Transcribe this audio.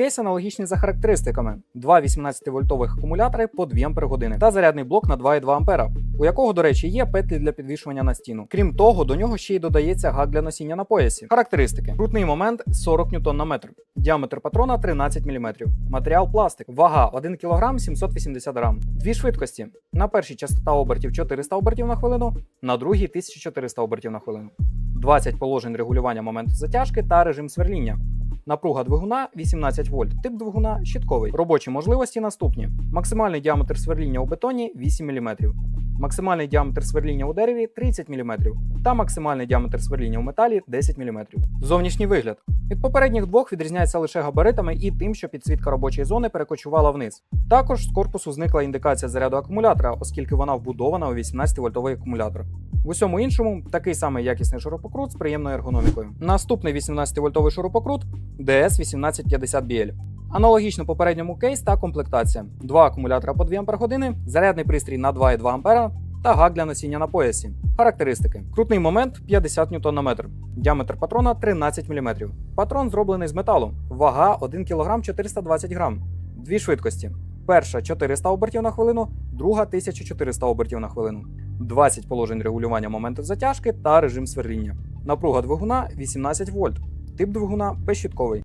Кейс аналогічний за характеристиками: два 18-вольтових акумулятори по 2 Ампер-години та зарядний блок на 2,2 Ампера, у якого, до речі, є петлі для підвішування на стіну. Крім того, до нього ще й додається гак для носіння на поясі. Характеристики: крутний момент 40 ньютон на метр, діаметр патрона 13 мм, матеріал пластик, вага 1 кг 780 грам. Дві швидкості. На першій частота обертів 400 обертів на хвилину, на другій 1400 обертів на хвилину. 20 положень регулювання моменту затяжки та режим сверління. Напруга двигуна 18 вольт, тип двигуна щитковий. Робочі можливості наступні: максимальний діаметр сверління у бетоні 8 мм, максимальний діаметр сверління у дереві 30 мм та максимальний діаметр сверління у металі 10 мм. Зовнішній вигляд від попередніх двох відрізняється лише габаритами і тим, що підсвітка робочої зони перекочувала вниз. Також з корпусу зникла індикація заряду акумулятора, оскільки вона вбудована у 18-вольтовий акумулятор. В усьому іншому такий самий якісний шурупокрут з приємною ергономікою. Наступний 18-вольтовий шурупокрут DS1850BL. Аналогічно попередньому кейс та комплектація: два акумулятора по 2 Ампер-години, зарядний пристрій на 2,2 Ампера та гак для носіння на поясі. Характеристики: крутний момент 50 Нм діаметр патрона 13 мм. Патрон зроблений з металу, вага 1 кг 420 г. Дві швидкості: перша 400 обертів на хвилину, друга 1400 обертів на хвилину. 20 положень регулювання моменту затяжки та режим сверління. Напруга двигуна 18 вольт. Тип двигуна безщітковий.